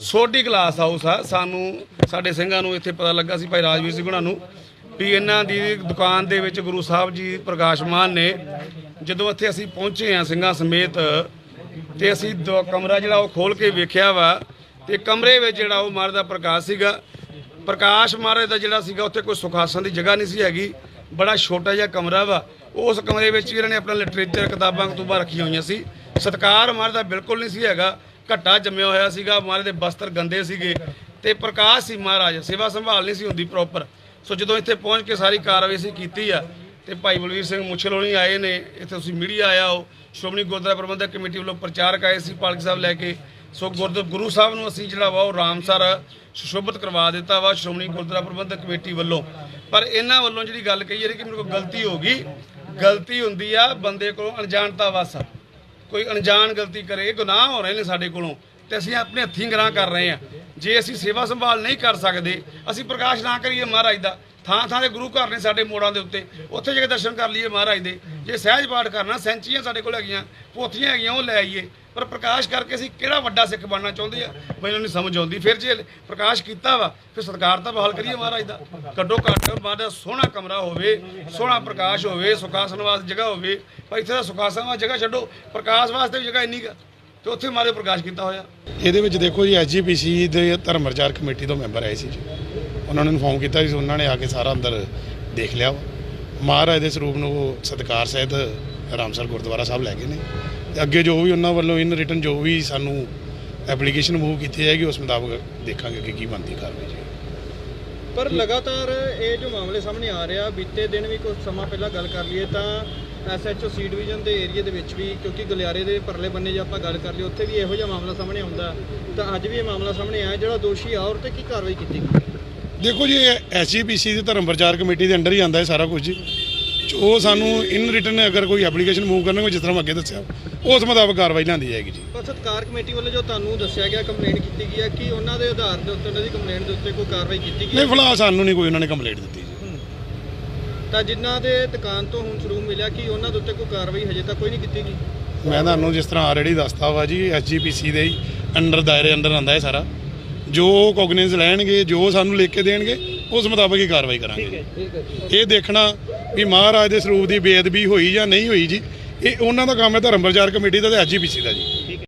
Sodhi class house ਆ। ਸਾਨੂੰ, ਸਾਡੇ ਸਿੰਘਾਂ ਨੂੰ ਇੱਥੇ ਪਤਾ ਲੱਗਾ ਸੀ ਭਾਈ ਰਾਜਵੀਰ ਸਿੰਘ ਉਹਨਾਂ ਨੂੰ ਵੀ ਇਹਨਾਂ ਦੀ ਦੁਕਾਨ ਦੇ ਵਿੱਚ ਗੁਰੂ ਸਾਹਿਬ ਜੀ ਪ੍ਰਕਾਸ਼ਮਾਨ ਨੇ ਜਦੋਂ ਇੱਥੇ ਅਸੀਂ ਪਹੁੰਚੇ ਆ ਸਿੰਘਾਂ ਸਮੇਤ ਤੇ ਅਸੀਂ ਦੋ ਕਮਰਾ ਜਿਹੜਾ ਉਹ ਖੋਲ ਕੇ ਵੇਖਿਆ ਵਾ ਤੇ ਕਮਰੇ ਵਿੱਚ ਜਿਹੜਾ ਉਹ ਮਹਾਰਾਜ ਦਾ ਪ੍ਰਕਾਸ਼ ਸੀਗਾ। ਪ੍ਰਕਾਸ਼ ਮਹਾਰਾਜ ਦਾ ਜਿਹੜਾ ਸੀਗਾ ਉੱਥੇ ਕੋਈ ਸੁਖਾਸਨ ਦੀ ਜਗ੍ਹਾ ਨਹੀਂ ਸੀ ਹੈਗੀ। ਬੜਾ ਛੋਟਾ ਜਿਹਾ ਕਮਰਾ ਵਾ। ਉਸ ਕਮਰੇ ਵਿੱਚ ਵੀ ਇਹਨਾਂ ਨੇ ਆਪਣਾ ਲਿਟਰੇਚਰ ਕਿਤਾਬਾਂ, ਕਤੂਬਾਂ ਰੱਖੀਆਂ ਹੋਈਆਂ ਸੀ। ਸਤਕਾਰ ਮਹਾਰਾਜ ਦਾ ਬਿਲਕੁਲ ਨਹੀਂ ਸੀ ਹੈਗਾ। ਘੱਟਾ ਜੰਮਿਆ ਹੋਇਆ ਸੀਗਾ, ਮਹਾਰਾਜ ਦੇ ਬਸਤਰ ਗੰਦੇ ਸੀਗੇ ਤੇ ਪ੍ਰਕਾਸ਼ ਸੀ ਮਹਾਰਾਜ, ਸੇਵਾ ਸੰਭਾਲ ਨਹੀਂ ਸੀ ਹੁੰਦੀ ਪ੍ਰੋਪਰ ਸੋ ਜਦੋਂ ਇੱਥੇ ਪਹੁੰਚ ਕੇ ਸਾਰੀ ਕਾਰਵਾਈ ਅਸੀਂ ਕੀਤੀ ਆ, ਤੇ ਭਾਈ ਬਲਵੀਰ ਸਿੰਘ ਮੁੱਛਲ ਹੋਣੀ ਆਏ ਨੇ, ਇੱਥੇ ਤੁਸੀਂ ਮੀਡੀਆ ਆਇਆ ਹੋ, ਸ਼੍ਰੋਮਣੀ ਗੁਰਦੁਆਰਾ ਪ੍ਰਬੰਧਕ ਕਮੇਟੀ ਵੱਲੋਂ ਪ੍ਰਚਾਰਕ ਆਏ ਸੀ ਪਾਲਕ ਸਾਹਿਬ ਲੈ ਕੇ। ਸੋ ਗੁਰਦ, ਗੁਰੂ ਸਾਹਿਬ ਨੂੰ ਅਸੀਂ ਜਿਹੜਾ ਵਾ ਉਹ ਰਾਮਸਰ ਸੁਸ਼ੋਭਿਤ ਕਰਵਾ ਦਿੱਤਾ ਵਾ ਸ਼੍ਰੋਮਣੀ ਗੁਰਦੁਆਰਾ ਪ੍ਰਬੰਧਕ ਕਮੇਟੀ ਵੱਲੋਂ। ਪਰ ਇਹਨਾਂ ਵੱਲੋਂ ਜਿਹੜੀ ਗੱਲ ਕਹੀ ਜਾ ਕਿ ਮੇਰੇ ਕੋਲ ਗਲਤੀ ਹੋ ਗਈ, ਗਲਤੀ ਹੁੰਦੀ ਆ, ਬੰਦੇ ਕੋਲੋਂ ਅਣਜਾਣਤਾ ਵਾਸਾ ਕੋਈ ਅਣਜਾਣ ਗਲਤੀ ਕਰੇ ਗੁਨਾਹ ਹੋ ਰਹੇ ਨੇ ਸਾਡੇ ਕੋਲੋਂ, ਤੇ ਅਸੀਂ ਆਪਣੇ ਹੱਥੀਂ ਗ੍ਰਹਿ ਕਰ ਰਹੇ ਹਾਂ। ਜੇ ਅਸੀਂ ਸੇਵਾ ਸੰਭਾਲ ਨਹੀਂ ਕਰ ਸਕਦੇ, ਅਸੀਂ ਪ੍ਰਕਾਸ਼ ਨਾ ਕਰੀਏ ਮਹਾਰਾਜ ਦਾ। ਥਾਂ ਥਾਂ ਦੇ ਗੁਰੂ ਘਰ ਨੇ ਸਾਡੇ ਮੋੜਾਂ ਦੇ ਉੱਤੇ, ਉੱਥੇ ਜਾ ਕੇ ਦਰਸ਼ਨ ਕਰ ਲਈਏ ਮਹਾਰਾਜ ਦੇ। ਜੇ ਸਹਿਜ ਪਾਠ ਕਰਨਾ, ਸੈਂਚੀਆਂ ਸਾਡੇ ਕੋਲ ਹੈਗੀਆਂ, ਪੋਥੀਆਂ ਹੈਗੀਆਂ, ਉਹ ਲੈ ਆਈਏ। ਪਰ ਪ੍ਰਕਾਸ਼ ਕਰਕੇ ਅਸੀਂ ਕਿਹੜਾ ਵੱਡਾ ਸਿੱਖ ਬਣਨਾ ਚਾਹੁੰਦੇ ਆ? ਮੈਨੂੰ ਨਹੀਂ ਸਮਝ ਆਉਂਦੀ। ਫਿਰ ਜੇ ਪ੍ਰਕਾਸ਼ ਕੀਤਾ ਵਾ, ਫਿਰ ਸਤਕਾਰ ਤਾਂ ਬਹਾਲ ਕਰੀਏ ਮਹਾਰਾਜ ਦਾ। ਘੱਟੋ ਘੱਟ ਮਹਾਰਾਜ ਦਾ ਸੋਹਣਾ ਕਮਰਾ ਹੋਵੇ, ਸੋਹਣਾ ਪ੍ਰਕਾਸ਼ ਹੋਵੇ ਸੁਖਾਸਨ ਵਾਸਤੇ ਜਗ੍ਹਾ ਹੋਵੇ। ਪਰ ਇੱਥੇ ਤਾਂ ਸੁਖਾਸਨ ਵਾਸਤੇ ਜਗ੍ਹਾ ਛੱਡੋ, ਪ੍ਰਕਾਸ਼ ਵਾਸਤੇ ਵੀ ਜਗ੍ਹਾ ਇੰਨੀ ਕੁ ਤੇ ਉੱਥੇ ਮਾਰੇ ਪ੍ਰਕਾਸ਼ ਕੀਤਾ ਹੋਇਆ। ਇਹਦੇ ਵਿੱਚ ਦੇਖੋ ਜੀ ਐਸਜੀਪੀਸੀ ਦੇ ਧਰਮ ਪ੍ਰਚਾਰ ਕਮੇਟੀ ਤੋਂ ਮੈਂਬਰ ਆਏ ਸੀ ਜੀ। ਉਹਨਾਂ ਨੂੰ ਇਨਫੋਰਮ ਕੀਤਾ ਸੀ, ਉਹਨਾਂ ਨੇ ਆ ਕੇ ਸਾਰਾ ਅੰਦਰ ਦੇਖ ਲਿਆ ਵਾ। ਮਹਾਰਾਜ ਦੇ ਸਰੂਪ ਨੂੰ ਉਹ ਸਤਿਕਾਰ ਸਹਿਤ ਰਾਮਸਰ ਗੁਰਦੁਆਰਾ ਸਾਹਿਬ ਲੈ ਗਏ ਨੇ। ਤੇ ਅੱਗੇ ਜੋ ਵੀ ਉਹਨਾਂ ਵੱਲੋਂ ਇਨ ਰਿਟਨ ਜੋ ਵੀ ਸਾਨੂੰ ਐਪਲੀਕੇਸ਼ਨ ਮੂਵ ਕੀਤੀ ਜਾਏਗੀ ਉਸ ਮੁਤਾਬਕ ਦੇਖਾਂਗੇ ਕਿ ਕੀ ਬਣਦੀ ਕਾਰਵਾਈ ਜੀ। ਪਰ ਲਗਾਤਾਰ ਇਹ ਜੋ ਮਾਮਲੇ ਸਾਹਮਣੇ ਆ ਰਿਹਾ ਬੀਤੇ ਦਿਨ ਵੀ ਕੁਝ ਸਮਾਂ ਪਹਿਲਾਂ ਗੱਲ ਕਰ ਲਈਏ ਤਾਂ ਐਸਐਚਓ ਸੀ ਡਿਵੀਜ਼ਨ ਦੇ ਏਰੀਆ ਦੇ ਵਿੱਚ ਵੀ ਕਿਉਂਕਿ ਗਲਿਆਰੇ ਦੇ ਪਰਲੇ ਬੰਨੇ ਜੇ ਆਪਾਂ ਗੱਲ ਕਰ ਲਈ ਉੱਥੇ ਵੀ ਇਹੋ ਜਿਹਾ ਮਾਮਲਾ ਸਾਹਮਣੇ ਆਉਂਦਾ। ਤਾਂ ਅੱਜ ਵੀ ਇਹ ਮਾਮਲਾ ਸਾਹਮਣੇ ਆਇਆ ਜਿਹੜਾ ਦੋਸ਼ੀ ਆ ਔਰ ਤੇ ਕੀ ਕਾਰਵਾਈ ਕੀਤੀ ਗਈ? ਦੇਖੋ ਜੀ ਐਸਜੀਪੀਸੀ ਦੀ ਧਰਮ ਪ੍ਰਚਾਰ ਕਮੇਟੀ ਦੇ ਅੰਡਰ ਹੀ ਆਂਦਾ ਹੈ ਸਾਰਾ ਕੁਝ ਜੀ। ਜੋ ਸਾਨੂੰ ਇਨ ਰਿਟਨ ਅਗਰ ਕੋਈ ਐਪਲੀਕੇਸ਼ਨ ਮੂਵ ਕਰਨਗੇ ਜਿਸ ਤਰ੍ਹਾਂ ਮੈਂ ਅੱਗੇ ਦੱਸਿਆ ਉਸ ਮੁਤਾਬਕ ਕਾਰਵਾਈ ਲਿਆਂਦੀ ਜਾਏਗੀ ਜੀ। ਸਤਕਾਰ ਕਮੇਟੀ ਵੱਲੋਂ ਜੋ ਤੁਹਾਨੂੰ ਦੱਸਿਆ ਗਿਆ ਕੰਪਲੇਂਟ ਕੀਤੀ ਗਈ ਹੈ ਕਿ ਉਹਨਾਂ ਦੇ ਆਧਾਰ ਦੇ ਉੱਤੇ ਉਹਨਾਂ ਦੀ ਕੰਪਲੇਂਟ ਦੇ ਉੱਤੇ ਕੋਈ ਕਾਰਵਾਈ ਕੀਤੀ ਗਈ ਨਹੀਂ? ਫਿਲਹਾਲ ਸਾਨੂੰ ਨਹੀਂ ਕੋਈ ਉਹਨਾਂ ਨੇ ਕੰਪਲੇਂਟ ਦਿੱਤੀ ਜੀ। ਤਾਂ ਜਿਨ੍ਹਾਂ ਦੇ ਦੁਕਾਨ ਤੋਂ ਹੁਣ ਸਰੂਪ ਮਿਲਿਆ ਕਿ ਉਹਨਾਂ ਦੇ ਉੱਤੇ ਕੋਈ ਕਾਰਵਾਈ ਹਜੇ ਤੱਕ ਕੋਈ ਨਹੀਂ ਕੀਤੀ ਗਈ? ਮੈਂ ਤੁਹਾਨੂੰ ਜਿਸ ਤਰ੍ਹਾਂ ਆਲਰੇਡੀ ਦੱਸਤਾ ਵਾ ਜੀ ਐਸਜੀਪੀਸੀ ਦੇ ਅੰਡਰ ਦਾਇਰੇ ਅੰਡਰ ਆਂਦਾ ਹੈ ਸਾਰਾ। ਜੋ ਕੋਗਨਿਸ ਲੈਣਗੇ ਜੋ ਸਾਨੂੰ ਲਿਖ ਕੇ ਦੇਣਗੇ ਉਸ ਮੁਤਾਬਕ ਹੀ ਕਾਰਵਾਈ ਕਰਾਂਗੇ। ਇਹ ਦੇਖਣਾ ਵੀ ਮਹਾਰਾਜ ਦੇ ਸਰੂਪ ਦੀ ਬੇਅਦਬੀ ਹੋਈ ਜਾਂ ਨਹੀਂ ਹੋਈ ਜੀ, ਇਹ ਉਹਨਾਂ ਦਾ ਕੰਮ ਹੈ ਧਰਮ ਪ੍ਰਚਾਰ ਕਮੇਟੀ ਦਾ ਤੇ ਐਸਜੀਪੀਸੀ ਦਾ ਜੀ।